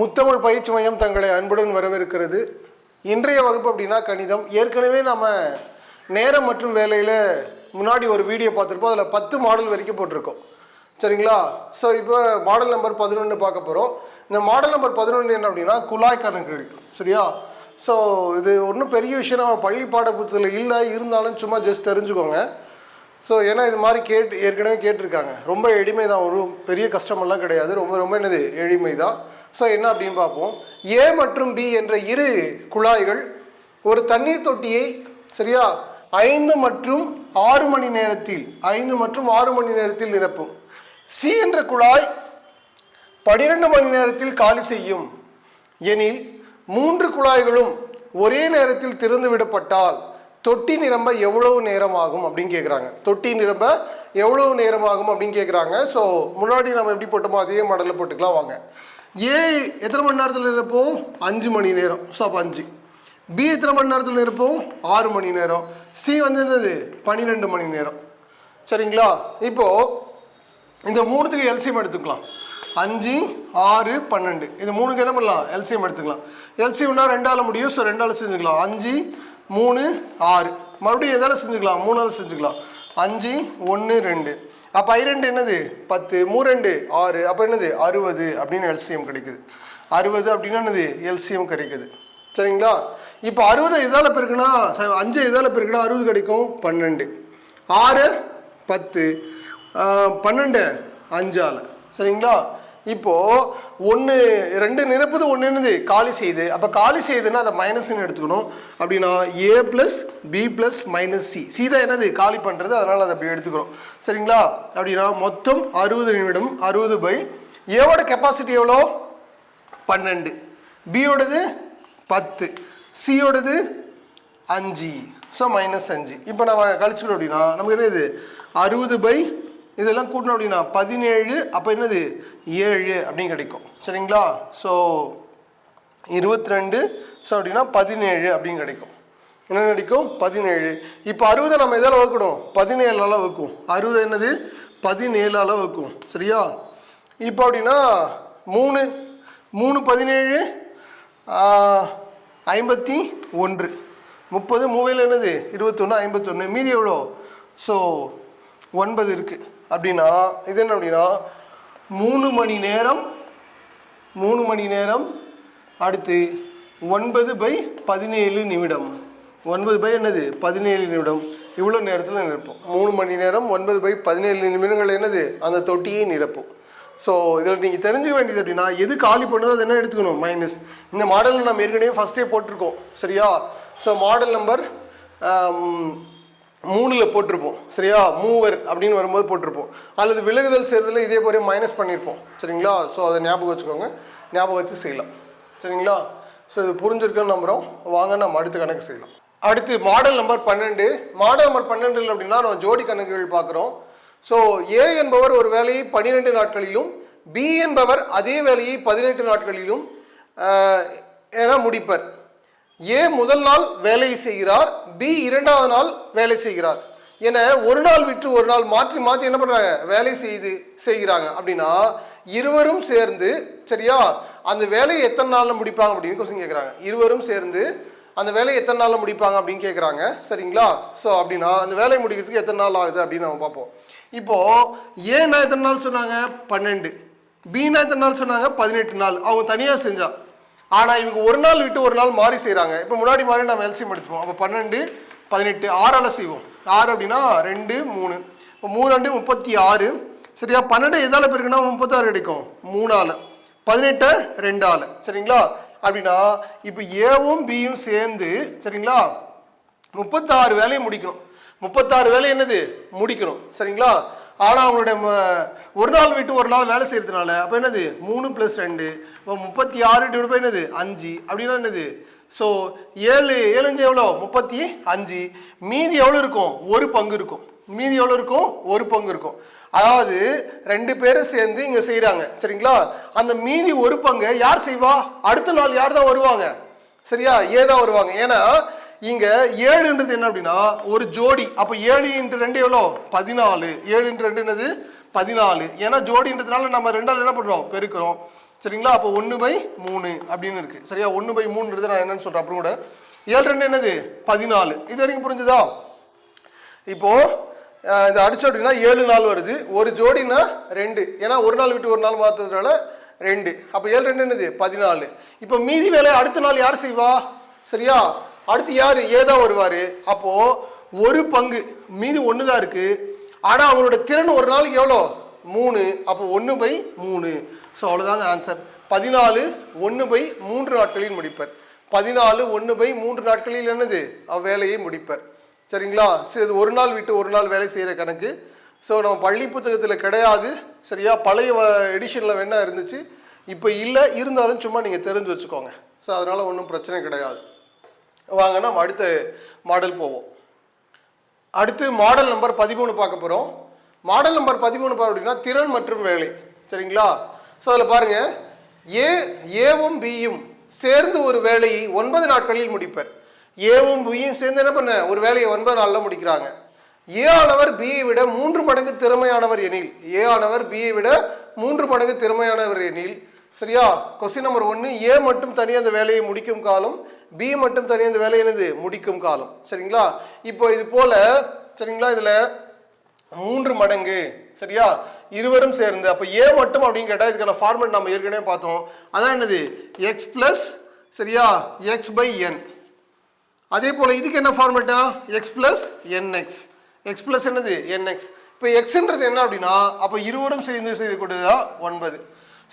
முத்தமிழ் பயிற்சி மையம் தங்களை அன்புடன் வரவேற்கிறது. இன்றைய வகுப்பு அப்படின்னா கணிதம். ஏற்கனவே நம்ம நேரம் மற்றும் வேலையில் முன்னாடி ஒரு வீடியோ பார்த்துருப்போம். அதில் பத்து மாடல் வரைக்கும் போட்டிருக்கோம். சரிங்களா? ஸோ இப்போ மாடல் நம்பர் பதினொன்று பார்க்க போகிறோம் இந்த மாடல் நம்பர் பதினொன்று என்ன அப்படின்னா குழாய் கணக்குகள் சரியா? ஸோ இது ஒன்றும் பெரிய விஷயம் நம்ம பள்ளி பாட புத்தகத்தில் இல்லை. இருந்தாலும் சும்மா ஜஸ்ட் தெரிஞ்சுக்கோங்க. ஸோ ஏன்னா இது மாதிரி கேட்டு ஏற்கனவே கேட்டிருக்காங்க. ரொம்ப எளிமை தான் ஒரு பெரிய கஷ்டமெல்லாம் கிடையாது. ரொம்ப ரொம்ப என்னது? எளிமை தான் ஸோ என்ன அப்படின்னு பார்ப்போம். ஏ மற்றும் பி என்ற இரு குழாய்கள் ஒரு தண்ணீர் தொட்டியை சரியா? ஐந்து மற்றும் ஆறு மணி நேரத்தில் ஐந்து மற்றும் ஆறு மணி நேரத்தில் நிரப்பும். சி என்ற குழாய் பனிரெண்டு மணி நேரத்தில் காலி செய்யும். எனில் மூன்று குழாய்களும் ஒரே நேரத்தில் திறந்து விடப்பட்டால் தொட்டி நிரம்ப எவ்வளவு நேரம் ஆகும் அப்படின்னு கேட்குறாங்க தொட்டி நிரம்ப எவ்வளவு நேரம் ஆகும் அப்படின்னு கேட்குறாங்க ஸோ முன்னாடி நம்ம எப்படி போட்டோமோ அதே மாடலில் போட்டுக்கலாம் வாங்க. ஏ எத்தனை மணி நேரத்தில் நிரப்போம் அஞ்சு மணி நேரம். ஸோ அப்போ அஞ்சு. பி எத்தனை மணி நேரத்தில் நிரப்போம் ஆறு மணி நேரம். சி வந்து என்னது? பன்னிரெண்டு மணி நேரம். சரிங்களா? இப்போது இந்த மூணுத்துக்கு எல்சியம் எடுத்துக்கலாம். அஞ்சு ஆறு பன்னெண்டு. இது மூணுக்கு என்ன பண்ணலாம்? எல்சியம் எடுத்துக்கலாம். எல்சியம்னா ரெண்டால் முடியும் ஸோ ரெண்டால் செஞ்சுக்கலாம். அஞ்சு மூணு ஆறு. மறுபடியும் எதால் செஞ்சுக்கலாம்? மூணால் செஞ்சுக்கலாம். அஞ்சு ஒன்று ரெண்டு. அப்போ ஐ ரெண்டு என்னது? பத்து. மூ ரெண்டு ஆறு. அப்போ என்னது? அறுபது அப்படின்னு எல்சிஎம் கிடைக்குது. அறுபது அப்படின்னா என்னது? எல்சிஎம் கிடைக்குது. சரிங்களா? இப்போ அறுபது எதால் பெருக்குனா அஞ்சு எதால் பெருக்குனா அறுபது கிடைக்கும்? பன்னெண்டு. ஆறு பத்து. பன்னெண்டு அஞ்சால். சரிங்களா? இப்போது ஒன்று ரெண்டு நிரப்புது ஒன்று என்னது? காலி செய்யுது அப்போ காலி செய்யுதுன்னா அதை மைனஸ்ன்னு எடுத்துக்கணும். அப்படின்னா A plus B plus minus C C தான் என்னது? காலி பண்ணுறது அதனால் அதை அப்படி எடுத்துக்கிறோம். சரிங்களா? அப்படின்னா மொத்தம் அறுபது நிமிடம் அறுபது பை ஏவோட கெப்பாசிட்டி எவ்வளோ? பன்னெண்டு. பியோடது பத்து. சியோடது அஞ்சு. ஸோ மைனஸ் அஞ்சு. இப்போ நம்ம கழிச்சுக்கிறோம் அப்படின்னா நமக்கு என்னது? அறுபது பை இதெல்லாம் கூட்டணும் அப்படின்னா பதினேழு அப்போ என்னது? ஏழு அப்படின்னு கிடைக்கும். சரிங்களா? ஸோ இருபத்தி ரெண்டு ஸோ அப்படின்னா பதினேழு அப்படின்னு கிடைக்கும். என்ன கிடைக்கும்? பதினேழு. இப்போ அறுபதை நம்ம எதால் வகுக்கணும்? பதினேழால் வகுக்கும் அறுபது என்னது? பதினேழால் வகுக்கும் சரியா? இப்போ அப்படின்னா மூணு மூணு பதினேழு ஐம்பத்தி ஒன்று. முப்பது மூவையில் என்னது? இருபத்தொன்று ஐம்பத்தொன்று மீதி எவ்வளோ? ஸோ ஒன்பது இருக்குது அப்படின்னா இது என்ன அப்படின்னா மூணு மணி நேரம் மூணு மணி நேரம் அடுத்து ஒன்பது பை பதினேழு நிமிடம். ஒன்பது பை என்னது? பதினேழு நிமிடம். இவ்வளோ நேரத்தில் நிரப்போம். மூணு மணி நேரம் ஒன்பது பை பதினேழு நிமிடங்கள் என்னது? அந்த தொட்டியை நிரப்போம். ஸோ இதில் நீங்கள் தெரிஞ்சுக்க வேண்டியது அப்படின்னா எது காலி பண்ணுதோ அது என்ன எடுத்துக்கணும்? மைனஸ் இந்த மாடலில் நம்ம ஏற்கனவே ஃபஸ்ட்டே போட்டிருக்கோம். சரியா? ஸோ மாடல் நம்பர் மூணில் போட்டிருப்போம். சரியா? மூவர் அப்படின்னு வரும்போது போட்டிருப்போம். அல்லது விலகுதல் செய்கிறதுல இதே போல மைனஸ் பண்ணியிருப்போம் சரிங்களா? ஸோ அதை ஞாபகம் வச்சுக்கோங்க. ஞாபகம் வச்சு செய்யலாம். சரிங்களா? ஸோ இது புரிஞ்சிருக்குன்னு நம்புகிறோம் வாங்க நம்ம அடுத்த கணக்கு செய்யலாம். அடுத்து மாடல் நம்பர் பன்னெண்டு. மாடல் நம்பர் பன்னெண்டு அப்படின்னா நம்ம ஜோடி கணக்குகள் பார்க்குறோம். ஸோ ஏ என்பவர் ஒரு வேலையை பன்னிரெண்டு நாட்களிலும் பி என்பவர் அதே வேலையை பதினெட்டு நாட்களிலும் என முடிப்பர். ஏ முதல் நாள் வேலை செய்கிறார் பி இரண்டாவது நாள் வேலை செய்கிறார். என ஒரு நாள் விட்டு ஒரு நாள் மாற்றி மாற்றி என்ன பண்ணுறாங்க வேலை செய்து செய்கிறாங்க. அப்படின்னா இருவரும் சேர்ந்து சரியா? அந்த வேலையை எத்தனை நாளில் முடிப்பாங்க அப்படின்னு கொஸ்டின் கேட்குறாங்க இருவரும் சேர்ந்து அந்த வேலையை எத்தனை நாளில் முடிப்பாங்க அப்படின்னு கேட்குறாங்க சரிங்களா? ஸோ அப்படின்னா அந்த வேலையை முடிக்கிறதுக்கு எத்தனை நாள் ஆகுது அப்படின்னு நம்ம பார்ப்போம். இப்போ ஏன்னா எத்தனை நாள் சொன்னாங்க? பன்னெண்டு. பீனா எத்தனை நாள் சொன்னாங்க? பதினெட்டு நாள். அவங்க தனியாக செஞ்சா. ஆனால் இவங்க ஒரு நாள் விட்டு ஒரு நாள் மாறி செய்கிறாங்க இப்போ முன்னாடி மாதிரி நம்ம எல்சியம் எடுத்துப்போம் அப்போ பன்னெண்டு பதினெட்டு ஆறால் செய்வோம். ஆறு அப்படின்னா ரெண்டு மூணு. இப்போ மூணு ரெண்டு முப்பத்தி ஆறு. சரியா? பன்னெண்டு எதால் பெருக்குன்னா முப்பத்தாறு கிடைக்கும் மூணால் பதினெட்டு ரெண்டால் சரிங்களா? அப்படின்னா இப்போ ஏவும் பியும் சேர்ந்து சரிங்களா? முப்பத்தாறு வேலையை முடிக்கணும். முப்பத்தாறு வேலை என்னது? முடிக்கணும். சரிங்களா? ஆனால் அவங்களுடைய ம- ஒரு நாள் விட்டு ஒரு நாள் வேலை செய்யறதுனால அப்போ என்னது? மூணு ப்ளஸ் ரெண்டு. இப்போ முப்பத்தி ஆறு டிவைட் பை என்னது? அஞ்சு. அப்படின்னா என்னது? ஸோ ஏழு ஏழு அஞ்சு எவ்வளோ முப்பத்தி அஞ்சு. மீதி எவ்வளோ இருக்கும்? ஒரு பங்கு இருக்கும். மீதி எவ்வளோ இருக்கும்? ஒரு பங்கு இருக்கும். அதாவது ரெண்டு பேரும் சேர்ந்து இங்கே செய்கிறாங்க சரிங்களா? அந்த மீதி ஒரு பங்கை யார் செய்வா? அடுத்த நாள் யார் தான் வருவாங்க? சரியா? ஏ தான் வருவாங்க. ஏன்னா இங்கே ஏழுன்றது என்ன அப்படின்னா ஒரு ஜோடி. அப்போ ஏழு இன்ட்டு ரெண்டு எவ்வளோ பதினாலு. ஏழு இன்ட்டு ரெண்டு என்னது? பதினாலு. ஏன்னா ஜோடின்றதுனால நம்ம ரெண்டால் என்ன பண்ணுறோம் பெருக்கிறோம். சரிங்களா? அப்போ ஒன்று பை மூணு அப்படின்னு இருக்குது சரியா? ஒன்று பை மூணுன்றது நான் என்னன்னு சொல்கிறேன் அப்புறம் கூட. ஏழு ரெண்டு என்னது? பதினாலு. இது வரைக்கும் புரிஞ்சுதா? இப்போது இது அடிச்சோம் அப்படின்னா ஏழு நாள் வருது. ஒரு ஜோடினா ரெண்டு. ஏன்னா ஒரு நாள் விட்டு ஒரு நாள் மாற்றுறதுனால ரெண்டு. அப்போ ஏழு ரெண்டு என்னது? பதினாலு. இப்போ மீதி வேலையை அடுத்த நாள் யார் செய்வா? சரியா? அடுத்து யார்? ஏதா வருவார். அப்போது ஒரு பங்கு. மீதி ஒன்று தான் இருக்குது ஆனால் அவங்களோட திறன் ஒரு நாளைக்கு எவ்வளோ? மூணு. அப்போ ஒன்று பை மூணு. ஸோ அவ்வளோதாங்க ஆன்சர் பதினாலு ஒன்று பை மூன்று நாட்களில் முடிப்பர். பதினாலு ஒன்று பை மூன்று நாட்களில் என்னது? அவ்வேலையை முடிப்பர். சரிங்களா? சரி இது ஒரு நாள் விட்டு ஒரு நாள் வேலை செய்கிற கணக்கு. ஸோ நம்ம பள்ளி புத்தகத்தில் கிடையாது. சரியா? பழைய எடிஷனில் வேணா இருந்துச்சு. இப்போ இல்லை இருந்தாலும் சும்மா நீங்கள் தெரிஞ்சு வச்சுக்கோங்க. ஸோ அதனால் ஒன்றும் பிரச்சனை கிடையாது. வாங்க நம்ம அடுத்த மாடல் போவோம். அடுத்து மாடல் நம்பர் பதிமூணு பார்க்க போகிறோம் மாடல் நம்பர் பதிமூணு பார்க்க அப்படின்னா திறன் மற்றும் வேலை. சரிங்களா? ஸோ அதில் பாருங்க. ஏ ஏவும் பியும் சேர்ந்து ஒரு வேலையை ஒன்பது நாட்களில் முடிப்பர். ஏவும் பியும் சேர்ந்து என்ன பண்ண? ஒரு வேலையை ஒன்பது நாளில் முடிக்கிறாங்க. ஏ ஆனவர் பியை விட மூன்று மடங்கு திறமையானவர் எனில். ஏ ஆனவர் பியை விட மூன்று மடங்கு திறமையானவர் எனில். சரியா? கொஸ்டின் நம்பர் ஒன்று ஏ மட்டும் தனியாக அந்த வேலையை முடிக்கும் காலம் பி மட்டும் தனியாக அந்த வேலையை என்னது? முடிக்கும் காலம். சரிங்களா? இப்போ இது போல சரிங்களா? இதில் மூன்று மடங்கு சரியா? இருவரும் சேர்ந்து அப்போ ஏ மட்டும் அப்படின்னு கேட்டால் இதுக்கான ஃபார்மெட் நம்ம ஏற்கனவே பார்த்தோம். அதான் என்னது? எக்ஸ் ப்ளஸ் சரியா? எக்ஸ் பை என் அதே போல் இதுக்கு என்ன ஃபார்மேட்டா x plus n x x plus என்னது? என்எக்ஸ் இப்போ எக்ஸ்ன்றது என்ன அப்படின்னா அப்போ இருவரும் சேர்ந்து செய்து கொடுத்ததா ஒன்பது.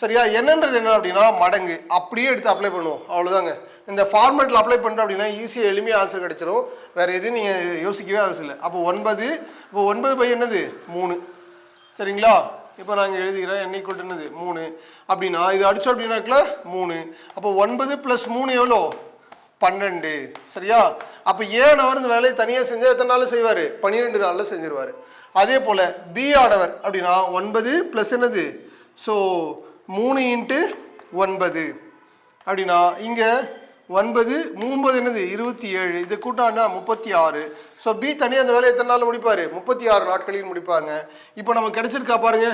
சரியா? என்னன்றது என்ன அப்படின்னா மடங்கு. அப்படியே எடுத்து அப்ளை பண்ணுவோம். அவ்வளோதாங்க இந்த ஃபார்மேட்டில் அப்ளை பண்ணுறோம் அப்படின்னா ஈஸியாக எளிமையாக ஆன்சர் கிடச்சிரும். வேறு எதுவும் நீங்கள் யோசிக்கவே அவசியம் இல்லை அப்போ ஒன்பது இப்போ ஒன்பது பை என்னது? மூணு. சரிங்களா? இப்போ நாங்கள் எழுதுகிறோம் என்னை ஈக்குவல் என்னது? மூணு. அப்படின்னா இது அடித்தோம் அப்படின்னாக்கல மூணு. அப்போ ஒன்பது ப்ளஸ் மூணு எவ்வளோ? பன்னெண்டு. சரியா? அப்போ ஏன் அவர் இந்த வேலையை தனியாக செஞ்சால் எத்தனை நாள் செய்வார்? பன்னிரெண்டு நாளில் செஞ்சிருவார். அதே போல் பி ஆடவர் அப்படின்னா ஒன்பது ப்ளஸ் என்னது? ஸோ மூணு இன்ட்டு ஒன்பது. அப்படின்னா இங்கே ஒன்பது மூம்பது என்னது? இருபத்தி ஏழு. இது கூட்டானா முப்பத்தி ஆறு. ஸோ பி தனியாக அந்த வேலையை எத்தனை நாள் முடிப்பார்? முப்பத்தி ஆறு நாட்களில் முடிப்பாங்க. இப்போ நம்ம கிடைச்சிருக்கா பாருங்க.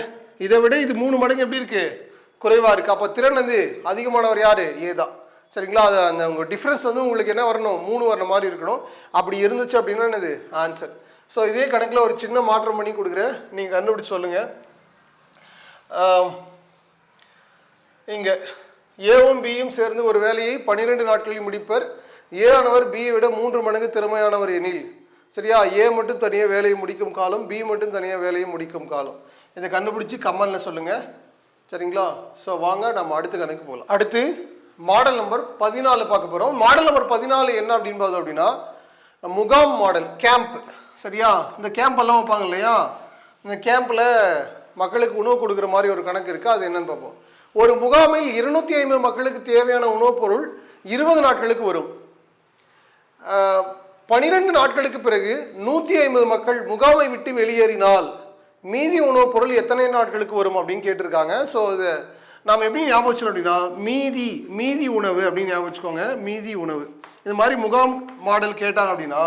இதை விட இது மூணு மடங்கு எப்படி இருக்கு? குறைவாக இருக்குது அப்போ திறன் வந்து அதிகமானவர் யார்? ஏ தான். சரிங்களா? அது அந்த உங்கள் டிஃப்ரென்ஸ் வந்து உங்களுக்கு என்ன வரணும்? மூணு வர்ற மாதிரி இருக்கணும். அப்படி இருந்துச்சு அப்படின்னா என்னது? ஆன்சர் ஸோ இதே கணக்கில் ஒரு சின்ன மாற்றம் பண்ணி கொடுக்குறேன். நீங்கள் கண்டுபிடிச்சு சொல்லுங்கள் இங்கே ஏவும் பியும் சேர்ந்து ஒரு வேலையை பன்னிரெண்டு நாட்களில் முடிப்பர். ஏ ஆனவர் பியை விட மூன்று மடங்கு திறமையானவர் எனில் சரியா? ஏ மட்டும் தனியாக வேலையை முடிக்கும் காலம் பி மட்டும் தனியாக வேலையை முடிக்கும் காலம். இதை கண்டுபிடிச்சி கமெண்டில் சொல்லுங்கள் சரிங்களா? ஸோ வாங்க நம்ம அடுத்த கணக்கு போகலாம் அடுத்து மாடல் நம்பர் பதினாலு பார்க்க போகிறோம் மாடல் நம்பர் பதினாலு என்ன அப்படின்னு பார்த்தோம் அப்படின்னா முகாம் மாடல் கேம்ப் சரியா? இந்த கேம்ப் எல்லாம் வைப்பாங்க இல்லையா? இந்த கேம்பில் மக்களுக்கு உணவு கொடுக்குற மாதிரி ஒரு கணக்கு இருக்குது அது என்னன்னு பார்ப்போம். ஒரு முகாமில் இருநூத்தி ஐம்பது மக்களுக்கு தேவையான உணவுப் பொருள் இருபது நாட்களுக்கு வரும். பனிரெண்டு நாட்களுக்கு பிறகு நூற்றி ஐம்பது மக்கள் முகாமை விட்டு வெளியேறினால் மீதி உணவுப் பொருள் எத்தனை நாட்களுக்கு வரும் அப்படின்னு கேட்டிருக்காங்க. ஸோ இது நாம் எப்படி ஞாபகம் வச்சுக்கணும் அப்படின்னா மீதி மீதி உணவு அப்படின்னு ஞாபகம் வச்சுக்கோங்க. மீதி உணவு. இது மாதிரி முகாம் மாடல் கேட்டாங்க அப்படின்னா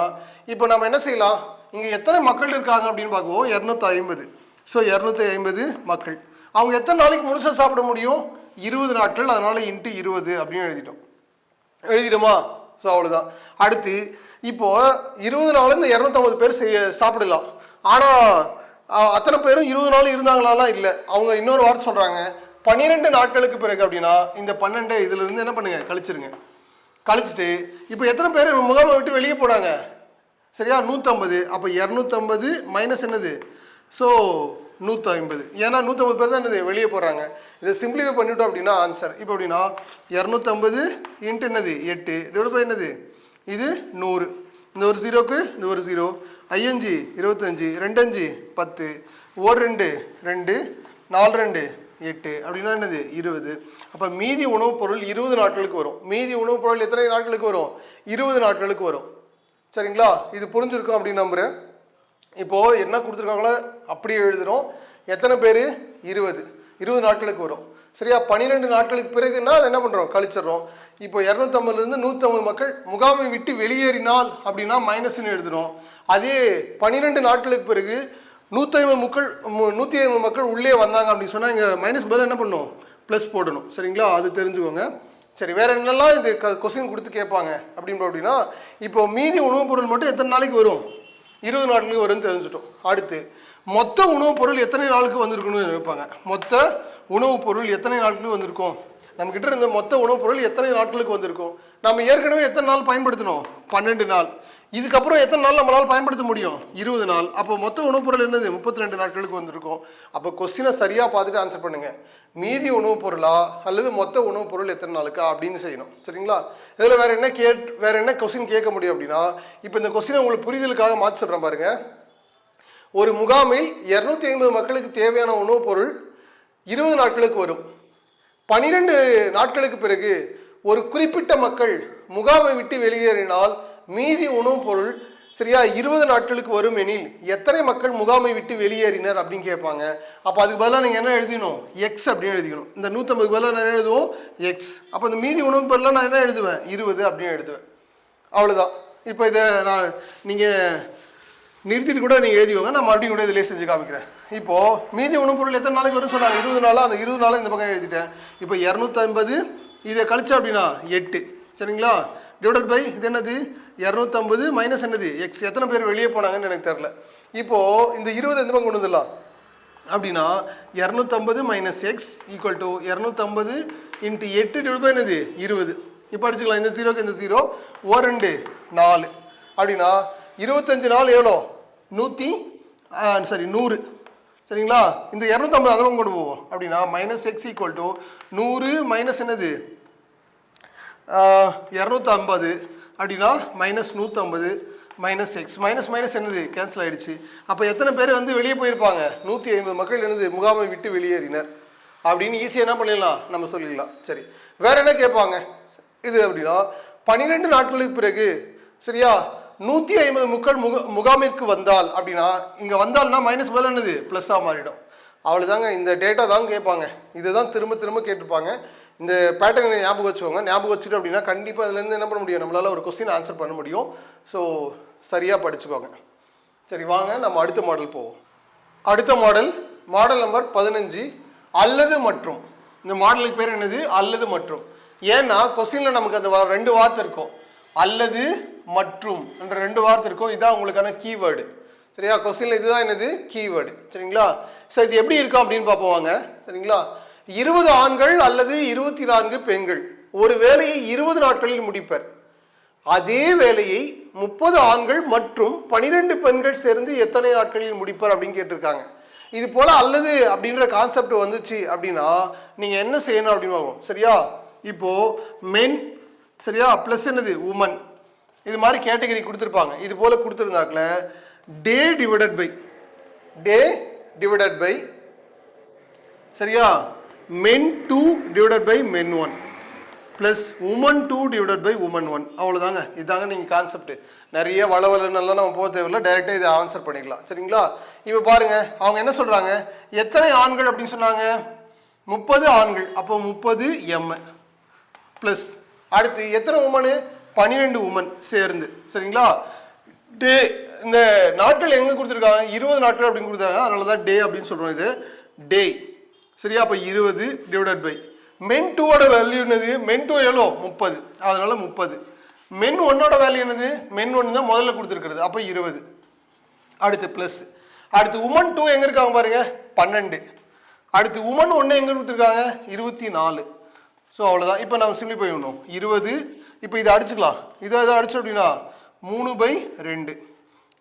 இப்போ நம்ம என்ன செய்யலாம்? இங்கே எத்தனை மக்கள் இருக்காங்க அப்படின்னு பார்க்குவோம். இரநூத்தி ஐம்பது. ஸோ இரநூத்தி ஐம்பது மக்கள். அவங்க எத்தனை நாளைக்கு முழுசாக சாப்பிட முடியும்? இருபது நாட்கள் அதனால் இன்ட்டு இருபது அப்படின்னு எழுதிட்டோம். எழுதிடுமா ஸோ அவ்வளோதான் அடுத்து இப்போது இருபது நாள் இந்த இரநூத்தம்பது பேர் செய்ய சாப்பிடலாம். ஆனால் அத்தனை பேரும் இருபது நாள் இருந்தாங்களாலாம் இல்லை. அவங்க இன்னொரு வார்த்தை சொல்கிறாங்க பன்னிரெண்டு நாட்களுக்கு பிறகு அப்படின்னா இந்த பன்னெண்டு இதுலேருந்து என்ன பண்ணுங்கள் கழிச்சிருங்க. கழிச்சிட்டு இப்போ எத்தனை பேர் முகாமை விட்டு வெளியே போனாங்க? சரியா? நூற்றம்பது அப்போ இரநூத்தம்பது மைனஸ் என்னது? ஸோ நூற்றி ஐம்பது ஏன்னா நூற்றம்பது பேர் தான் என்னது வெளியே போகிறாங்க இதை சிம்பிளிஃபை பண்ணிட்டோம் அப்படின்னா ஆன்சர் இப்போ அப்படின்னா இரநூத்தம்பது இன்ட்டு என்னது? எட்டு. டிவைட் பை என்னது? இது நூறு. இந்த ஒரு ஜீரோக்கு இந்த ஒரு ஜீரோ ஐயஞ்சு இருபத்தஞ்சி ரெண்டஞ்சு பத்து. ஒரு ரெண்டு ரெண்டு. நாலு ரெண்டு எட்டு. அப்படின்னா என்னது? இருபது. அப்போ மீதி உணவுப் பொருள் இருபது நாட்களுக்கு வரும். மீதி உணவுப் பொருள் எத்தனை நாட்களுக்கு வரும்? இருபது நாட்களுக்கு வரும். சரிங்களா? இது புரிஞ்சிருக்கும் அப்படின்னு நம்புகிறேன் இப்போது என்ன கொடுத்துருக்காங்களோ அப்படியே எழுதுகிறோம் எத்தனை பேர்? இருபது. இருபது நாட்களுக்கு வரும். சரியா? பன்னிரெண்டு நாட்களுக்கு பிறகுன்னா அதை என்ன பண்ணுறோம் கழிச்சிடுறோம். இப்போ இரநூத்தம்பதுலேருந்து நூற்றம்பது மக்கள் முகாமை விட்டு வெளியேறினால் அப்படின்னா மைனஸ்னு எழுதுறோம். அதே பன்னிரெண்டு நாட்களுக்கு பிறகு நூற்றி ஐம்பது மக்கள் நூற்றி ஐம்பது மக்கள் உள்ளே வந்தாங்க அப்படின்னு சொன்னால் இங்கே மைனஸ் பதில் என்ன பண்ணும்? ப்ளஸ் போடணும். சரிங்களா? அது தெரிஞ்சுக்கோங்க. சரி வேற என்னெல்லாம் இது கொஸ்டின் கொடுத்து கேட்பாங்க அப்படின்னு அப்படின்னா இப்போ மீதி உணவுப் பொருள் மட்டும் எத்தனை நாளைக்கு வரும்? இருபது நாட்களுக்கு வரும்னு தெரிஞ்சுட்டோம். அடுத்து மொத்த உணவுப் பொருள் எத்தனை நாளுக்கு வந்திருக்குன்னு நினைப்பாங்க? மொத்த உணவுப் பொருள் எத்தனை நாட்களுக்கு வந்திருக்கும்? நம்ம கிட்ட இருந்த மொத்த உணவுப் பொருள் எத்தனை நாட்களுக்கு வந்திருக்கும்? நம்ம ஏற்கனவே எத்தனை நாள் பயன்படுத்தணும் பன்னெண்டு நாள். இதுக்கப்புறம் எத்தனை நாள் நம்மளால் பயன்படுத்த முடியும்? இருபது நாள். அப்போ மொத்த உணவுப்பொருள் என்னது? முப்பத்தி ரெண்டு நாட்களுக்கு வந்திருக்கும். அப்போ கொஸ்டினை சரியாக பார்த்துட்டு ஆன்சர் பண்ணுங்கள் மீதி உணவுப் பொருளா அல்லது மொத்த உணவுப் பொருள் எத்தனை நாளுக்கா? அப்படின்னு செய்யணும். சரிங்களா? இதில் வேறு என்ன கேட் வேறு என்ன கொஸ்டின் கேட்க முடியும் அப்படின்னா இப்போ இந்த கொஸ்டினை உங்களுக்கு புரிதலுக்காக மாற்றி சொல்கிறேன் பாருங்கள் ஒரு முகாமில் இரநூத்தி ஐம்பது மக்களுக்கு தேவையான உணவுப் பொருள் இருபது நாட்களுக்கு வரும். பனிரெண்டு நாட்களுக்கு பிறகு ஒரு குறிப்பிட்ட மக்கள் முகாமை விட்டு வெளியேறினால் மீதி உணவுப் பொருள் சரியா இருபது நாட்களுக்கு வரும் எனில் எத்தனை மக்கள் முகாமை விட்டு வெளியேறினர் அப்படின்னு கேட்பாங்க. அப்போ அதுக்கு பதிலாக நீங்கள் என்ன எழுதினோம் எக்ஸ் அப்படின்னு எழுதிக்கணும். இந்த நூற்றம்பதுக்கு பதிலாக நான் என்ன எழுதுவோம்? எக்ஸ் அப்போ இந்த மீதி உணவுக்கு பதிலாக நான் என்ன எழுதுவேன்? இருபது அப்படின்னு எழுதுவேன். அவ்வளோதான் இப்போ இதை நான் நீங்கள் நிறுத்திட்டு கூட நீங்கள் எழுதிக்கோங்க. நான் மறுபடியும் கூட இதிலே செஞ்சு காமிக்கிறேன். இப்போது மீதி உணவுப் பொருள் எத்தனை நாளைக்கு வரும்னு சொன்னாங்க. இருபது நாளாக அந்த இருபது நாளாக இந்த பக்கம் எழுதிட்டேன். இப்போ இரநூத்தம்பது இதை கழிச்சா அப்படின்னா எட்டு. சரிங்களா? டிவைடட் பை இது என்னது? இரநூத்தம்பது மைனஸ் என்னது? எக்ஸ் எத்தனை பேர் வெளியே போனாங்கன்னு எனக்கு தெரில இப்போது இந்த இருபது எந்த பக்கம் கொண்டு வந்துடலாம்? அப்படின்னா இரநூத்தம்பது மைனஸ் எக்ஸ் ஈக்குவல் டு இரநூத்தம்பது இன்ட்டு எட்டு டிவைட் பை என்னது? இருபது. இப்போ அடிச்சுக்கலாம். இந்த ஜீரோக்கு இந்த ஜீரோ ஓ ரெண்டு நாலு. அப்படின்னா இருபத்தஞ்சு நாள் எவ்வளோ? நூற்றி சரி நூறு. சரிங்களா? இந்த இரநூத்தம்பது அதுவும் கொண்டு போவோம். அப்படின்னா மைனஸ் எக்ஸ் ஈக்குவல் டு நூறு மைனஸ் என்னது? இரநூத்தம்பது அப்படின்னா மைனஸ் நூற்றம்பது மைனஸ் எக்ஸ் மைனஸ் மைனஸ் என்னது? கேன்சல் ஆகிடுச்சு அப்போ எத்தனை பேர் வந்து வெளியே போயிருப்பாங்க? நூற்றி ஐம்பது மக்கள் என்னது? முகாமை விட்டு வெளியேறினர். அப்படின்னு ஈஸியாக என்ன பண்ணிடலாம்? நம்ம சொல்லிடலாம். சரி. வேற என்ன கேட்பாங்க? இது அப்படின்னா பன்னிரெண்டு நாட்களுக்கு பிறகு சரியா? நூற்றி ஐம்பது மக்கள் முக முகாமிற்கு வந்தால் அப்படின்னா இங்கே வந்தால்னா மைனஸ் பதில் என்னது? ப்ளஸ்ஸாக மாறிடும். அவ்வளோதாங்க இந்த டேட்டா தான் கேட்பாங்க. இதை தான் திரும்ப திரும்ப கேட்டுப்பாங்க இந்த பேட்டர்னை ஞாபகம் வச்சுக்கோங்க. ஞாபகம் வச்சுட்டு அப்படின்னா கண்டிப்பாக அதுலேருந்து என்ன பண்ண முடியும்? நம்மளால் ஒரு கொஸ்டின் ஆன்சர் பண்ண முடியும். ஸோ சரியாக படிச்சுக்கோங்க. சரி வாங்க நம்ம அடுத்த மாடல் போவோம். அடுத்த மாடல் மாடல் நம்பர் பதினஞ்சு அல்லது மற்றும். இந்த மாடலுக்கு பேர் என்னது? அல்லது மற்றும். ஏன்னா கொஸ்டினில் நமக்கு அந்த ரெண்டு வார்த்தை இருக்கும். அல்லது மற்றும் என்ற ரெண்டு வார்த்தை இருக்கும். இதான் உங்களுக்கான கீவேர்டு சரியா? கொஸ்டினில் இதுதான் என்னது? கீவேர்டு சரிங்களா? சரி இது எப்படி இருக்கும் அப்படின்னு பார்ப்போம் வாங்க. சரிங்களா? இருபது ஆண்கள் அல்லது இருபத்தி நான்கு பெண்கள். ஒரு வேலையை இருபது நாட்களில் முடிப்பர். அதே வேலையை முப்பது ஆண்கள் மற்றும் பனிரெண்டு பெண்கள் சேர்ந்து எத்தனை நாட்களில் முடிப்பர் அப்படின்னு கேட்டிருக்காங்க. இது போல அல்லது அப்படின்ற கான்செப்ட் வந்துச்சு அப்படின்னா நீங்க என்ன செய்யணும் அப்படின்னு ஆகும் சரியா? இப்போ மென் சரியா? ப்ளஸ் என்னது? உமன் இது மாதிரி கேட்டகரி கொடுத்துருப்பாங்க. இது போல கொடுத்துருந்தாக்கல day divided by day divided by சரியா? Men two divided by men one plus women two divided by women one அவ்வளோதாங்க இதாங்க நீங்கள் கான்செப்ட் நிறைய வளவலன்னெல்லாம் நம்ம போக தேவையில்ல. டைரெக்டாக இதை ஆன்சர் பண்ணிக்கலாம். சரிங்களா? இப்போ பாருங்கள் அவங்க என்ன சொல்கிறாங்க எத்தனை ஆண்கள் அப்படின்னு சொன்னாங்க? முப்பது ஆண்கள். அப்போ முப்பது எம் ப்ளஸ் அடுத்து எத்தனை உமனு பன்னிரெண்டு உமன் சேர்ந்து. சரிங்களா? டே இந்த நாட்கள் எங்கே கொடுத்துருக்காங்க? இருபது நாட்கள் அப்படின்னு கொடுத்தாங்க அதனால தான் டே அப்படின்னு சொல்கிறோம் இது. டே சரியா? அப்போ இருபது டிவைடட் பை மென் டூவோட வேல்யூ என்னது? மென் டூ எவ்வளோ? முப்பது. அதனால முப்பது. மென் ஒன்னோட வேல்யூ என்னது? மென் ஒன்று தான் முதல்ல கொடுத்துருக்குறது. அப்போ இருபது. அடுத்து ப்ளஸ் அடுத்து உமன் டூ எங்கே இருக்காங்க பாருங்க? பன்னெண்டு. அடுத்து உமன் ஒன்று எங்கே கொடுத்துருக்காங்க? இருபத்தி நாலு ஸோ அவ்வளோதான் இப்போ நம்ம சிம்பிளிஃபை பண்ணணும் இருபது. இப்போ இதை அடிச்சுக்கலாம். இதை இதை அடிச்சு அப்படின்னா மூணு பை ரெண்டு.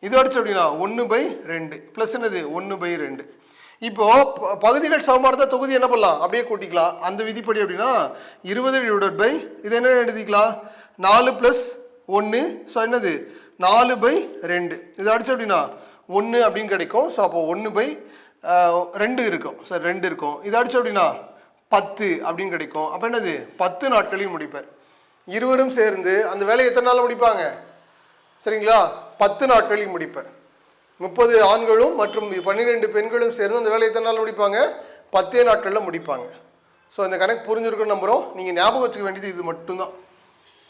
இது அடிச்சு அப்படின்னா ஒன்று பை ரெண்டு. ப்ளஸ் என்னது? ஒன்று பை ரெண்டு. இப்போ ப- பகுதிகள் சமமாக இருந்தால் தொகுதி என்ன பண்ணலாம்? அப்படியே கூட்டிக்கலாம். அந்த விதிப்படி அப்படின்னா இருபது டிவைடட் பை இது என்ன எழுதிக்கலாம்? நாலு ப்ளஸ் ஒன்று ஸோ என்னது? நாலு பை ரெண்டு. இது அடிச்சு அப்படின்னா ஒன்று அப்படின்னு கிடைக்கும். ஸோ அப்போ ஒன்று பை ரெண்டு இருக்கும். சார் ரெண்டு இருக்கும். இது அடிச்சு அப்படின்னா பத்து அப்படின்னு கிடைக்கும். அப்போ என்னது? பத்து நாட்களில் முடிப்பார் இருவரும் சேர்ந்து அந்த வேலையை எத்தனை நாளில் முடிப்பாங்க? சரிங்களா? பத்து நாட்களில் முடிப்பேன். முப்பது ஆண்களும் மற்றும் பன்னிரெண்டு பெண்களும் சேர்ந்து அந்த வேலையை எத்தனை நாள் முடிப்பாங்க? பத்தே நாட்களில் முடிப்பாங்க. ஸோ இந்த கணக்கு புரிஞ்சிருக்குன்னு நம்புகிறோம் நீங்கள் ஞாபகம் வச்சுக்க வேண்டியது இது மட்டும்தான்.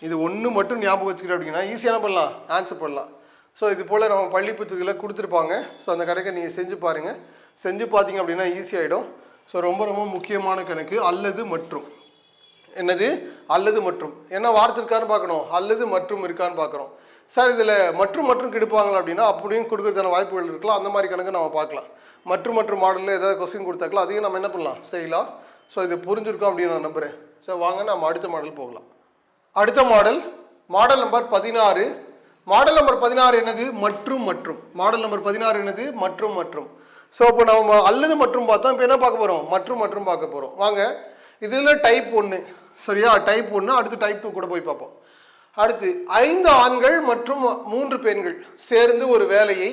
இது ஒன்று மட்டும் ஞாபகம் வச்சுக்கிறேன் அப்படின்னா ஈஸியான பண்ணலாம். ஆன்சர் பண்ணலாம். ஸோ இது போல் நம்ம பள்ளி புத்தகத்தில் கொடுத்துருப்பாங்க. ஸோ அந்த கணக்கை நீங்கள் செஞ்சு பாருங்கள் செஞ்சு பார்த்தீங்க அப்படின்னா ஈஸியாகிடும் ஸோ ரொம்ப ரொம்ப முக்கியமான கணக்கு அல்லது மற்றும். என்னது? அல்லது மற்றும். என்ன வார்த்தை இருக்கான்னு பார்க்கணும். அல்லது மற்றும் இருக்கான்னு பார்க்குறோம். சார் இதில் மற்றும் மற்றும் கெடுப்பாங்களா அப்படின்னா அப்படின்னு கொடுக்கறதுக்கான வாய்ப்புகள் இருக்கலாம். அந்த மாதிரி கணக்கு நம்ம பார்க்கலாம். மற்றும் மற்றும் மாடலில் ஏதாவது கொஸ்டின் கொடுத்தாக்கலாம். அதையும் நம்ம என்ன பண்ணலாம்? செய்யலாம். ஸோ இது புரிஞ்சிருக்கோம் அப்படின்னு நான் நம்புகிறேன் ஸோ வாங்க நம்ம அடுத்த மாடல் போகலாம். அடுத்த மாடல் மாடல் நம்பர் பதினாறு. மாடல் நம்பர் பதினாறு என்னது? மற்றும் மற்றும். மாடல் நம்பர் பதினாறு என்னது? மற்றும் மற்றும். ஸோ இப்போ நம்ம அல்லது மற்றும் பார்த்தோம் இப்போ என்ன பார்க்க போகிறோம் மற்றும் மற்றும் பார்க்க போகிறோம் வாங்க இதில் டைப் ஒன்று சரியா? டைப் ஒன்று அடுத்து டைப் டூ கூட போய் பார்ப்போம். அடுத்து ஐந்து ஆண்கள் மற்றும் மூன்று பெண்கள் சேர்ந்து ஒரு வேலையை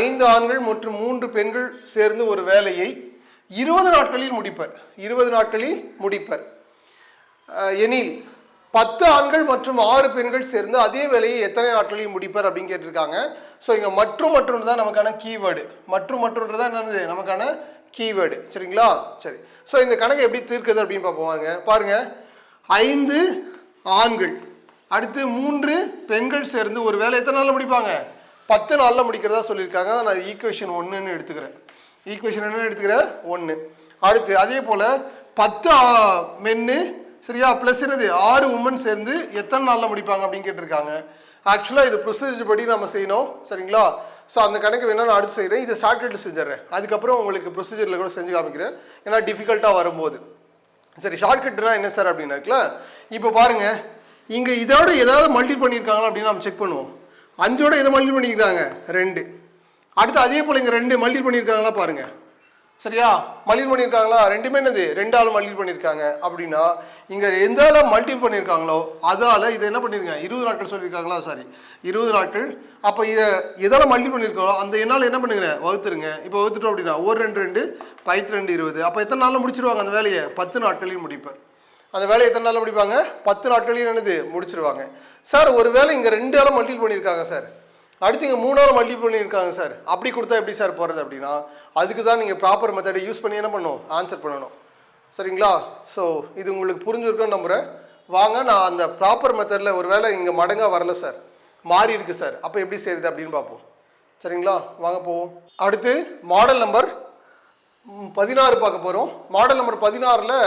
ஐந்து ஆண்கள் மற்றும் மூன்று பெண்கள் சேர்ந்து ஒரு வேலையை இருபது நாட்களில் முடிப்பர். இருபது நாட்களில் முடிப்பர். எனில் பத்து ஆண்கள் மற்றும் ஆறு பெண்கள் சேர்ந்து அதே வேலையை எத்தனை நாட்களில் முடிப்பர் அப்படின்னு கேட்டிருக்காங்க. ஸோ இங்கே மற்றும் மற்றொன்று தான் நமக்கான கீவேர்டு மற்றும் மற்றொன்று தான் என்னது? நமக்கான கீவேர்டு சரிங்களா? சரி. ஸோ இந்த கணக்கு எப்படி தீர்க்குது அப்படின்னு பார்ப்போம். பாருங்க. பாருங்க. ஐந்து ஆண்கள். அடுத்து மூன்று பெண்கள் சேர்ந்து ஒரு வேலை எத்தனை நாளில் முடிப்பாங்க? பத்து நாளில் முடிக்கிறதா சொல்லியிருக்காங்க. நான் ஈக்குவேஷன் ஒன்றுன்னு எடுத்துக்கிறேன். ஈக்குவேஷன் என்னென்னு எடுத்துக்கிறேன்? ஒன்று அடுத்து அதே போல் பத்து மென்னு சரியா? ப்ளஸ் என்னது? ஆறு உமன் சேர்ந்து எத்தனை நாளில் முடிப்பாங்க அப்படின்னு கேட்டிருக்காங்க. ஆக்சுவலாக இது ப்ரொசீஜர் படி நம்ம செய்யணும். சரிங்களா? ஸோ அந்த கணக்கு வேணால் நான் அடுத்து செய்கிறேன் இதை ஷார்ட்கட்டில் செஞ்சிடறேன். அதுக்கப்புறம் உங்களுக்கு ப்ரொசீஜரில் கூட செஞ்சு காமிக்கிறேன். ஏன்னா டிஃபிகல்ட்டாக வரும்போது. சரி ஷார்ட்கட்னா என்ன சார் அப்படின்னாக்கல இப்போ பாருங்கள் இங்கே இதோட ஏதாவது மல்டி பண்ணியிருக்காங்களா அப்படின்னு நம்ம செக் பண்ணுவோம். அஞ்சோட எதை மல்டி பண்ணியிருக்காங்க ரெண்டு. அடுத்து அதே போல் இங்கே ரெண்டு மல்டி பண்ணியிருக்காங்களா பாருங்கள் சரியா? மல்டி பண்ணியிருக்காங்களா ரெண்டுமே என்னது? ரெண்டு ஆள் மல்டி பண்ணியிருக்காங்க அப்படின்னா இங்கே எந்த ஆள் மல்டி பண்ணியிருக்காங்களோ அதால் இதை என்ன பண்ணியிருக்காங்க இருபது நாட்கள் சொல்லியிருக்காங்களா சாரி இருபது நாட்கள். அப்போ இதை எதால் மல்டி பண்ணியிருக்காங்களோ அந்த என்னால் என்ன பண்ணுங்க? வகுத்துருங்க. இப்போ வகுத்துட்டோம் அப்படின்னா ஒரு ரெண்டு ரெண்டு பைத்து ரெண்டு இருபது. அப்போ எத்தனை நாளில் முடிச்சிருவாங்க அந்த வேலையை? பத்து நாட்களில் முடிப்பேன். அந்த வேலையை எத்தனை நாளில் முடிப்பாங்க? பத்து நாட்களையும் என்னது முடிச்சிருவாங்க. சார் ஒரு வேலை இங்கே ரெண்டு ஆளும் மல்டி பண்ணியிருக்காங்க சார். அடுத்து இங்கே மூணு ஆள் மல்டிபிள் பண்ணியிருக்காங்க சார். அப்படி கொடுத்தா எப்படி சார் போகிறது அப்படின்னா அதுக்கு தான் நீங்கள் ப்ராப்பர் மெத்தடை யூஸ் பண்ணி என்ன பண்ணணும்? ஆன்சர் பண்ணணும். சரிங்களா? ஸோ இது உங்களுக்கு புரிஞ்சுருக்குன்னு நம்புகிறேன் வாங்க நான் அந்த ப்ராப்பர் மெத்தடில் ஒரு வேளை இங்கே மடங்காக வரல சார். மாறி இருக்குது சார். அப்போ எப்படி செய்யுது அப்படின்னு பார்ப்போம். சரிங்களா? வாங்க போவோம். அடுத்து மாடல் நம்பர் பதினாறு பார்க்க போகிறோம் மாடல் நம்பர் பதினாறில்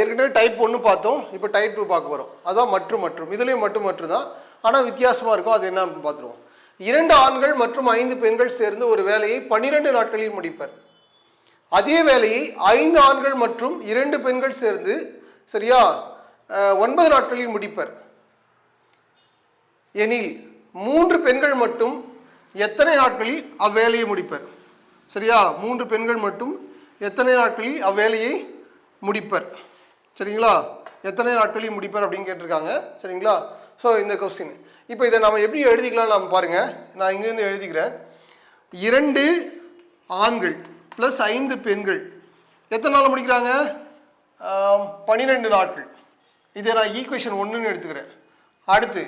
ஏற்கனவே டைப் ஒன்று பார்த்தோம். இப்போ டைப் டூ பார்க்க போகிறோம் அதான் மற்றும் மற்றும். இதுலேயும் மட்டும் மற்றும் தான். ஆனால் வித்தியாசமாக இருக்கும் அது என்ன பார்த்துருவோம். இரண்டு ஆண்கள் மற்றும் ஐந்து பெண்கள் சேர்ந்து ஒரு வேலையை பன்னிரெண்டு நாட்களில் முடிப்பர். அதே வேலையை ஐந்து ஆண்கள் மற்றும் இரண்டு பெண்கள் சேர்ந்து சரியா? ஒன்பது நாட்களில் முடிப்பர். எனில் மூன்று பெண்கள் மட்டும் எத்தனை நாட்களில் அவ்வேலையை முடிப்பர்? சரியா? மூன்று பெண்கள் மட்டும் எத்தனை நாட்களில் அவ்வேலையை முடிப்பர்? சரிங்களா? எத்தனை நாட்களில் முடிப்பார் அப்படின்னு கேட்டிருக்காங்க. சரிங்களா? ஸோ இந்த கொஸ்டின் இப்போ இதை நம்ம எப்படி எழுதிக்கலாம் நம்ம பாருங்கள் நான் இங்கேருந்து எழுதிக்கிறேன். இரண்டு ஆண்கள் ப்ளஸ் ஐந்து பெண்கள். எத்தனை நாள் முடிக்கிறாங்க? பன்னிரெண்டு நாட்கள். இதை நான் ஈக்குவேஷன் ஒன்றுன்னு எடுத்துக்கிறேன். அடுத்து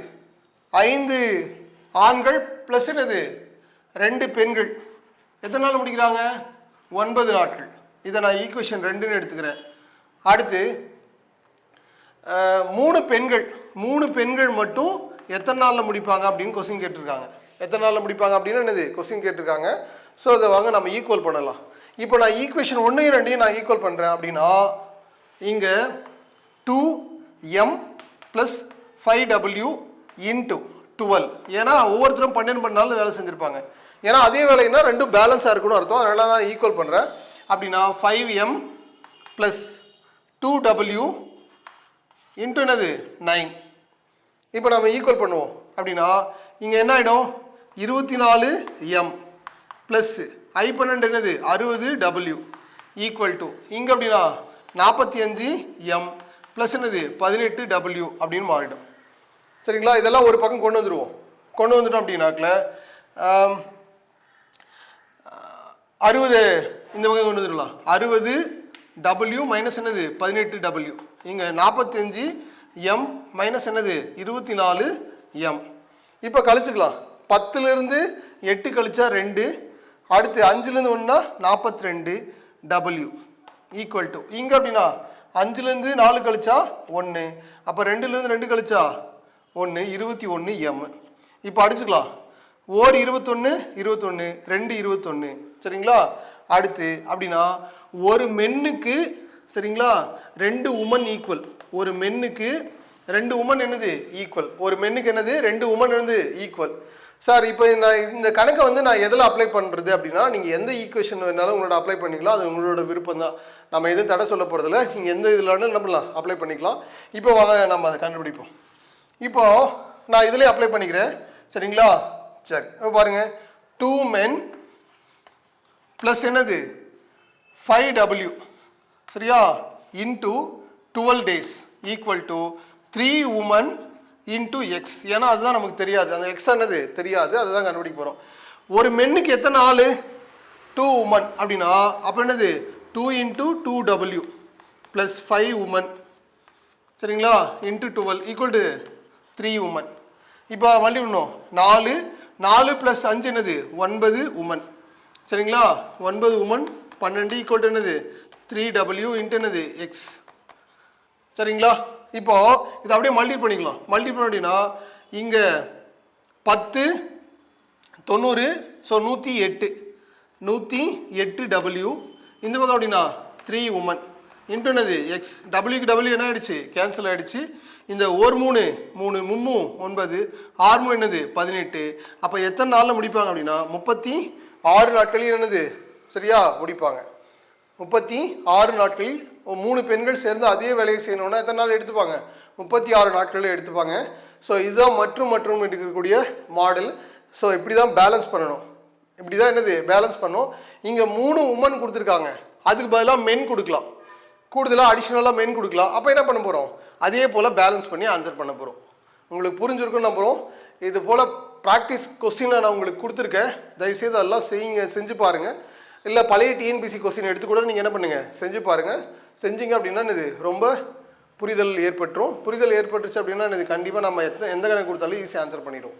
ஐந்து ஆண்கள் ப்ளஸ் என்னது? ரெண்டு பெண்கள். எத்தனை நாள் முடிக்கிறாங்க? ஒன்பது நாட்கள். இதை நான் ஈக்குவேஷன் ரெண்டுன்னு எடுத்துக்கிறேன். அடுத்து மூணு பெண்கள் மூணு பெண்கள் மட்டும் எத்தனை நாளில் முடிப்பாங்க அப்படின்னு கொஸ்டின் கேட்டிருக்காங்க. எத்தனை நாளில் முடிப்பாங்க அப்படின்னு என்னது? கொஸ்டின் கேட்டிருக்காங்க. ஸோ அதை வாங்க நம்ம ஈக்குவல் பண்ணலாம். இப்போ நான் ஈக்குவேஷன் ஒன்றையும் ரெண்டையும் நான் ஈக்குவல் பண்ணுறேன் அப்படின்னா இங்கே டூ எம் ப்ளஸ் ஃபைவ் டபிள்யூ இன்ட்டு டுவெல் ஏன்னா ஒவ்வொருத்தரும் பன்னெண்டு மணி நாள் வேலை செஞ்சுருப்பாங்க. ஏன்னா அதே வேலைன்னா ரெண்டும் பேலன்ஸாக இருக்கணும் அர்த்தம். அதனால தான் ஈக்குவல் பண்ணுறேன் அப்படின்னா ஃபைவ் எம் ப்ளஸ் டூ டபிள்யூ இன்ட்டு என்னது? நைன் இப்போ நம்ம ஈக்குவல் பண்ணுவோம். அப்படின்னா இங்கே என்ன ஆகிடும் இருபத்தி நாலு எம் ப்ளஸ்ஸு ஐ பன்னெண்டு என்னது? அறுபது டபிள்யூ ஈக்குவல் டு இங்கே அப்படின்னா நாற்பத்தி அஞ்சு எம் ப்ளஸ் என்னது? பதினெட்டு டபிள்யூ அப்படின்னு மாறிடும். சரிங்களா? இதெல்லாம் ஒரு பக்கம் கொண்டு வந்துடுவோம் கொண்டு வந்துட்டோம் அப்படின்னாக்கில் அறுபது இந்த பக்கம் கொண்டு வந்துடலாம். அறுபது டபிள்யூ மைனஸ் என்னது? பதினெட்டு டபிள்யூ இங்கே நாற்பத்தஞ்சு எம் மைனஸ் என்னது? இருபத்தி நாலு எம் இப்போ கழிச்சுக்கலாம். பத்துலேருந்து எட்டு கழிச்சா ரெண்டு. அடுத்து அஞ்சுலேருந்து ஒன்றா நாற்பத்தி ரெண்டு டபுள்யூ ஈக்குவல் டு இங்கே அப்படின்னா அஞ்சுலேருந்து நாலு கழிச்சா ஒன்று அப்போ ரெண்டுலேருந்து ரெண்டு கழிச்சா ஒன்று இருபத்தி ஒன்று எம் இப்போ அடிச்சுக்கலாம். ஓர் இருபத்தொன்று இருபத்தொன்று ரெண்டு இருபத்தொன்று சரிங்களா? அடுத்து அப்படின்னா ஒரு மென்னுக்கு சரிங்களா? ரெண்டு உமன் ஈக்குவல் ஒரு மென்னுக்கு ரெண்டு உமன் என்னது? ஈக்குவல் ஒரு மென்னுக்கு என்னது? ரெண்டு உமன் என்னது ஈக்குவல் சார் இப்போ நான் இந்த கணக்கை வந்து நான் எதில் அப்ளை பண்ணுறது அப்படின்னா நீங்கள் எந்த ஈக்குவேஷன் வேணாலும் உங்களோட அப்ளை பண்ணிக்கலாம். அது உங்களோட விருப்பம் தான். நம்ம எதுவும் தடை சொல்ல போகிறதில்ல நீங்கள் எந்த இதில் வேணாலும் என்ன பண்ணலாம்? அப்ளை பண்ணிக்கலாம். இப்போ வாங்க நம்ம அதை கண்டுபிடிப்போம். இப்போ நான் இதிலே அப்ளை பண்ணிக்கிறேன். சரிங்களா? சரி. இப்போ பாருங்க. டூ மென் ப்ளஸ் என்னது? ஃபைவ் டபிள்யூ சரியா? Into twelve days equal to three women into x ஏன்னா அதுதான் நமக்கு தெரியாது. அந்த எக்ஸ் என்னது? தெரியாது. அதுதான் கண்டுபிடிக்க போகிறோம் ஒரு மென்னுக்கு எத்தனை ஆள்? டூ உமன் அப்படின்னா அப்போ என்னது? டூ இன்டூ டூ டபிள்யூ ப்ளஸ் ஃபைவ் உமன் சரிங்களா? Into twelve equal to three women இப்போ மல்லி பண்ணும் நாலு. நாலு ப்ளஸ் அஞ்சு என்னது? ஒன்பது உமன் சரிங்களா? ஒன்பது உமன் பன்னெண்டு ஈக்குவல் டு என்னது? த்ரீ டபிள்யூ இன்ட்டு என்னது? எக்ஸ் சரிங்களா? இப்போ இதை அப்படியே மல்டி பண்ணிக்கலாம். மல்டி பண்ண அப்படின்னா இங்கே பத்து தொண்ணூறு ஸோ நூற்றி எட்டு. நூற்றி எட்டு டபிள்யூ இந்த பக்கம் அப்படின்னா த்ரீ உமன் இன்ட்டு என்னது? எக்ஸ் டபிள்யூக்கு டபிள்யூ என்ன ஆகிடுச்சு கேன்சல் ஆகிடுச்சு இந்த ஒரு மூணு மூணு மும்மு ஒன்பது ஆறு மூணு என்னது? பதினெட்டு. அப்போ எத்தனை நாளில் முடிப்பாங்க அப்படின்னா முப்பத்தி ஆறு நாட்களில் என்னது? சரியா முடிப்பாங்க. முப்பத்தி ஆறு நாட்களில் மூணு பெண்கள் சேர்ந்து அதே வேலையை செய்யணும்னா எத்தனை நாள் எடுத்துப்பாங்க? முப்பத்தி ஆறு நாட்களில் எடுத்துப்பாங்க. ஸோ இதுதான் மற்றும் மற்றும் இருக்கக்கூடிய மாடல் ஸோ இப்படி தான் பேலன்ஸ் பண்ணணும். இப்படி தான் என்னது? பேலன்ஸ் பண்ணணும். இங்கே மூணு உமன் கொடுத்துருக்காங்க. அதுக்கு பதிலாக மென் கொடுக்கலாம். கூடுதலாக அடிஷ்னலாக மென் கொடுக்கலாம். அப்போ என்ன பண்ண போகிறோம் அதே போல் பேலன்ஸ் பண்ணி ஆன்சர் பண்ண போகிறோம் உங்களுக்கு புரிஞ்சிருக்குன்னு நம்புகிறோம் இது போல் ப்ராக்டிஸ் கொஸ்டினை நான் உங்களுக்கு கொடுத்துருக்கேன். தயவுசெய்து அதெல்லாம் செய்யுங்க செஞ்சு பாருங்கள் இல்லை பழைய டிஎன்பிசி கொஸ்டின் எடுத்து கூட நீங்கள் என்ன பண்ணுங்கள் செஞ்சு பாருங்கள் செஞ்சீங்க அப்படின்னா இது ரொம்ப புரிதல் ஏற்பட்டுரும். புரிதல் ஏற்பட்டுருச்சு அப்படின்னா இது கண்டிப்பாக நம்ம எத்தனை எந்த கணக்கு கொடுத்தாலும் ஈஸி ஆன்சர் பண்ணிடுவோம்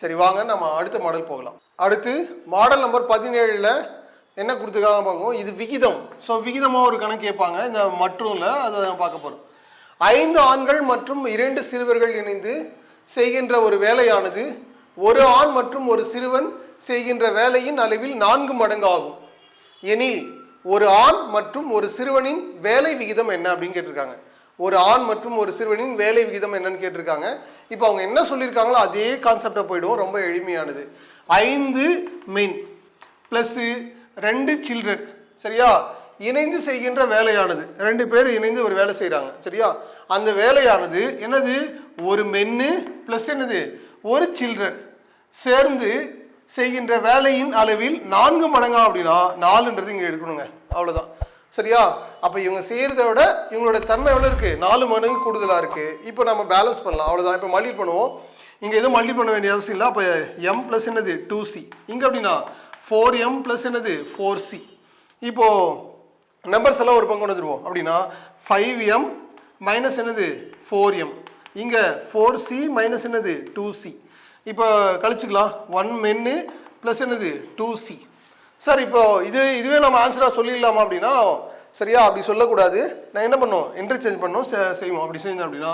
சரி வாங்க நம்ம அடுத்த மாடல் போகலாம். அடுத்து மாடல் நம்பர் பதினேழில் என்ன கொடுத்துருக்காங்க பார்ப்போம் இது விகிதம். ஸோ விகிதமாக ஒரு கணக்கு கேட்பாங்க. இந்த மற்றும்ல அதை பார்க்க போகிறோம் ஐந்து ஆண்கள் மற்றும் இரண்டு சிறுவர்கள் இணைந்து செய்கின்ற ஒரு வேலையானது ஒரு ஆண் மற்றும் ஒரு சிறுவன் செய்கின்ற வேலையின் அளவில் நான்கு மடங்கு ஆகும் எனில் ஒரு ஆண் மற்றும் ஒரு சிறுவனின் வேலை விகிதம் என்ன அப்படின்னு கேட்டிருக்காங்க. ஒரு ஆண் மற்றும் ஒரு சிறுவனின் வேலை விகிதம் என்னன்னு கேட்டிருக்காங்க. இப்போ அவங்க என்ன சொல்லியிருக்காங்களோ அதே கான்செப்டை போயிடுவோம். ரொம்ப எளிமையானது. ஐந்து மென் ப்ளஸ்ஸு ரெண்டு சில்ட்ரன் சரியா? இணைந்து செய்கின்ற வேலையானது. ரெண்டு பேர் இணைந்து ஒரு வேலை செய்கிறாங்க சரியா? அந்த வேலையானது என்னது? ஒரு மென்னு ப்ளஸ் என்னது? ஒரு சில்ட்ரன் சேர்ந்து செய்கின்ற வேலையின் அளவில் நான்கு மடங்கா அப்படின்னா நாலுன்றது இங்கே எடுக்கணுங்க. அவ்வளோதான் சரியா? அப்போ இவங்க செய்கிறத விட இவங்களோட தன்மை எவ்வளோ இருக்குது நாலு மடங்கு கூடுதலாக இருக்குது இப்போ நம்ம பேலன்ஸ் பண்ணலாம். அவ்வளோதான் இப்போ மல்டி பண்ணுவோம். இங்கே எதுவும் மல்டி பண்ண வேண்டிய அவசியம் இல்லை. அப்போ எம் ப்ளஸ் என்னது? டூ சி இங்கே அப்படின்னா ஃபோர் எம் ப்ளஸ் என்னது? ஃபோர் சி இப்போது நம்பர்ஸ் எல்லாம் ஒரு பங்கு கொண்டு வந்துடுவோம் அப்படின்னா ஃபைவ் எம் மைனஸ் என்னது? ஃபோர் எம் இங்கே ஃபோர் சி மைனஸ் என்னது? டூ சி இப்போ கழிச்சுக்கலாம். ஒன் மென்னு ப்ளஸ் என்னது? டூ சி சார் இப்போ இது இதுவே நம்ம ஆன்சராக சொல்லிடலாமா அப்படின்னா சரியா அப்படி சொல்லக்கூடாது. நான் என்ன பண்ணோம்? இன்டர்சேஞ்ச் பண்ணோம் செய்வோம். அப்படி செஞ்சோம் அப்படின்னா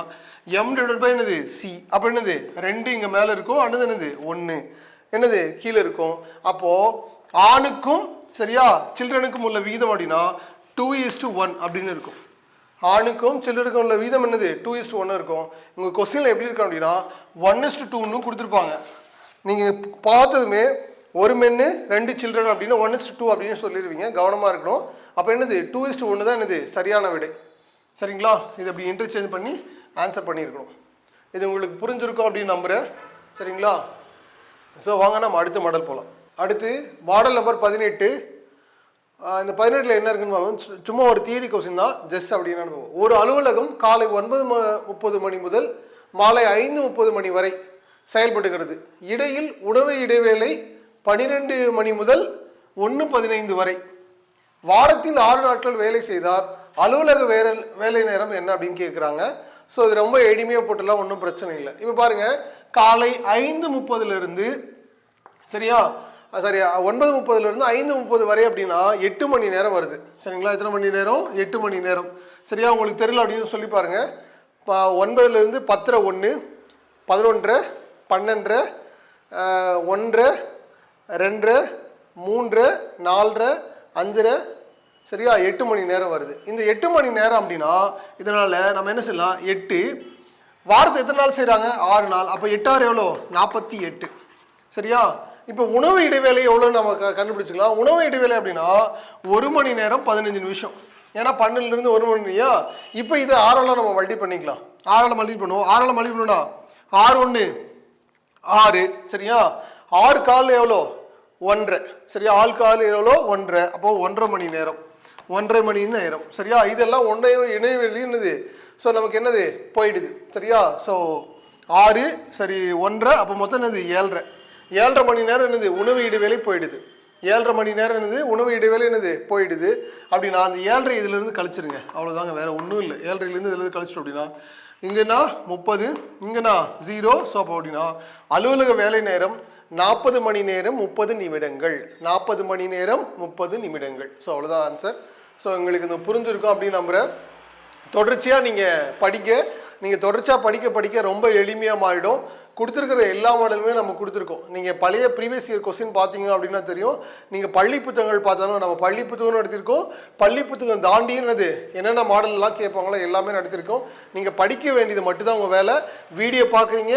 எம் டிவைட் பை என்னது? சி அப்போ என்னது? ரெண்டு இங்கே மேலே இருக்கும் அடுத்து என்னது? ஒன்று என்னது? கீழே இருக்கும். அப்போது ஆணுக்கும் சரியா சில்ட்ரனுக்கும் உள்ள விகிதம் அப்படின்னா டூ இஸ் டு ஒன் அப்படின்னு இருக்கும். ஆணுக்கும் சில்லருக்கும் உள்ள வீதம் என்னது? டூ இஸ்ட் ஒன்று இருக்கும். உங்கள் கொஸ்டினில் எப்படி இருக்கும் அப்படின்னா ஒன் இஸ்ட் டூன்னு கொடுத்துருப்பாங்க. நீங்கள் பார்த்ததுமே ஒரு மென்னு ரெண்டு சில்ட்ரன் அப்படின்னு ஒன் இஸ்ட் டூ அப்படின்னு சொல்லிடுவீங்க கவனமாக இருக்கணும். அப்போ என்னது? டூ இஸ்ட் ஒன்று தான் என்னது? சரியான விடை. சரிங்களா? இது அப்படி இன்டர்சேஞ்ச் பண்ணி ஆன்சர் பண்ணியிருக்கணும். இது உங்களுக்கு புரிஞ்சிருக்கும் அப்படின்னு நம்புகிறேன் சரிங்களா? ஸோ வாங்க நம்ம அடுத்த மாடல் போகலாம் அடுத்து மாடல் நம்பர் பதினெட்டு. இந்த பதினெட்டில் என்ன இருக்குன்னு பார்ப்போம். சு- சும்மா ஒரு தியரி கொஸ்டின் தான். ஜஸ்ட் அப்படின்னு பார்ப்போம். ஒரு அலுவலகம் காலை ஒன்பது ம முப்பது மணி முதல் மாலை ஐந்து முப்பது மணி வரை செயல்படுகிறது. இடையில் உணவு இடைவேளை பன்னிரெண்டு மணி முதல் ஒன்று பதினைந்து வரை. வாரத்தில் ஆறு நாட்கள் வேலை செய்தார். அலுவலக வேலை வேலை நேரம் என்ன அப்படின்னு கேட்குறாங்க ஸோ இது ரொம்ப எளிமையாக போட்டுலாம் ஒன்றும் பிரச்சனை இல்லை. இப்போ பாருங்கள் காலை ஐந்து முப்பதுலேருந்து சரியா? சாரி ஒன்பது முப்பதுலேருந்து ஐந்து முப்பது வரை அப்படின்னா எட்டு மணி நேரம் வருது. சரிங்களா? எத்தனை மணி நேரம்? எட்டு மணி நேரம். சரியா? உங்களுக்கு தெரியல அப்படின்னு சொல்லி பாருங்க. இப்போ ஒன்பதுலேருந்து பத்தரை ஒன்று பதினொன்று பன்னெண்டு ஒன்று ரெண்டு மூன்று மூன்றரை நாலரை அஞ்சரை சரியா? எட்டு மணி நேரம் வருது. இந்த எட்டு மணி நேரம் அப்படின்னா இதனால் நம்ம என்ன செய்யலாம்? எட்டு. வாரத்தை எத்தனை நாள் செய்கிறாங்க ஆறு நாள். அப்போ எட்டாறு எவ்வளோ நாற்பத்தி எட்டு. சரியா? இப்போ உணவு இடைவேளை எவ்வளோ நம்ம கண்டுபிடிச்சிக்கலாம். உணவு இடைவேளை அப்படின்னா ஒரு மணி நேரம் பதினஞ்சு நிமிஷம். ஏன்னா பன்னெண்டுலேருந்து ஒரு மணி இல்லையா? இப்போ இதை ஆறால் நம்ம மல்டி பண்ணிக்கலாம். ஆறால் மல்டி பண்ணுவோம். ஆறால் மல்டி பண்ணணும்னா ஆறு ஒன்று ஆறு சரியா? ஆறு கால் எவ்வளோ? ஒன்றரை. சரியா? ஆள் கால் எவ்வளோ? ஒன்றரை. அப்போ ஒன்றரை மணி நேரம். ஒன்றரை மணி நேரம். சரியா? இதெல்லாம் ஒன்றை இணைவெளி என்னது? ஸோ நமக்கு என்னது? போயிடுது. சரியா? ஸோ ஆறு சரி ஒன்றரை. அப்போ மொத்தம் என்னது? ஏழரை. ஏழரை மணி நேரம் என்னது? உணவு இடைவேளை போயிடுது. ஏழரை மணி நேரம் என்னது? உணவு இடைவேளை என்னது? போயிடுது. அப்படின்னா அந்த ஏழரை இதிலிருந்து கழிச்சிருங்க. அவ்வளோதாங்க வேற ஒன்றும் இல்லை. ஏழரைலேருந்து இதிலிருந்து கழிச்சிடும் அப்படின்னா இங்கேனா முப்பது இங்கேனா ஜீரோ ஸோ அப்போ அப்படின்னா அலுவலக வேலை நேரம் நாற்பது மணி நேரம் முப்பது நிமிடங்கள். நாற்பது மணி நேரம் முப்பது நிமிடங்கள். ஸோ அவ்வளோதான் ஆன்சர் ஸோ எங்களுக்கு இந்த புரிஞ்சிருக்கும் அப்படின்னு நம்புகிறேன் தொடர்ச்சியாக நீங்கள் படிக்க நீங்கள் தொடர்ச்சியாக படிக்க படிக்க ரொம்ப எளிமையாக மாறிடும். கொடுத்துருக்கிற எல்லா மாடலுமே நம்ம கொடுத்துருக்கோம். நீங்கள் பழைய ப்ரீவியஸ் இயர் கொஸ்டின் பார்த்தீங்க அப்படின்னா தெரியும். நீங்கள் பள்ளி புத்தகங்கள் பார்த்தாலும் நம்ம பள்ளி புத்தகம் நடத்திருக்கோம் பள்ளி புத்தகம் தாண்டியும் என்னென்ன மாடல்லாம் கேட்பாங்களோ எல்லாமே நடத்திருக்கோம் நீங்கள் படிக்க வேண்டியது மட்டும்தான் உங்கள் வேலை. வீடியோ பார்க்குறீங்க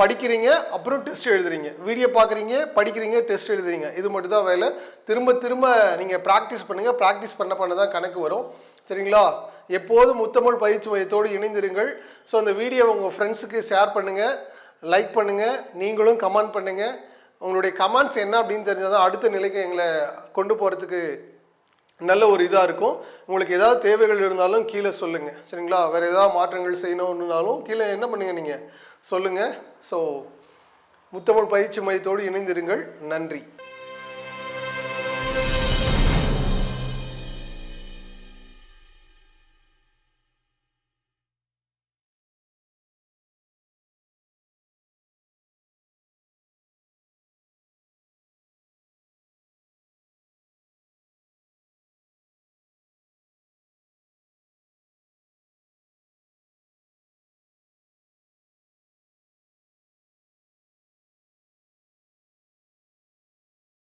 படிக்கிறீங்க அப்புறம் டெஸ்ட் எழுதுறீங்க. வீடியோ பார்க்குறீங்க படிக்கிறீங்க டெஸ்ட் எழுதுறீங்க. இது மட்டும் தான் வேலை. திரும்ப திரும்ப நீங்கள் ப்ராக்டிஸ் பண்ணுங்கள் ப்ராக்டிஸ் பண்ண பண்ண தான் கணக்கு வரும். சரிங்களா? எப்போதும் முத்தமிழ் பயிற்சி மையத்தோடு இணைந்திருங்கள். ஸோ அந்த வீடியோ உங்கள் ஃப்ரெண்ட்ஸுக்கு ஷேர் பண்ணுங்கள் லைக் பண்ணுங்கள் நீங்களும் கமெண்ட் பண்ணுங்கள் உங்களுடைய கமெண்ட்ஸ் என்ன அப்படின்னு தெரிஞ்சால் தான் அடுத்த நிலைக்கு எங்களை கொண்டு போகிறதுக்கு நல்ல ஒரு இதாக இருக்கும். உங்களுக்கு ஏதாவது தேவைகள் இருந்தாலும் கீழே சொல்லுங்கள் சரிங்களா? வேறு ஏதாவது மாற்றங்கள் செய்யணும்னாலும் கீழே என்ன பண்ணுங்கள் நீங்கள் சொல்லுங்கள் ஸோ முத்தமிழ் பயிற்சி மையத்தோடு இணைந்திருங்கள். நன்றி.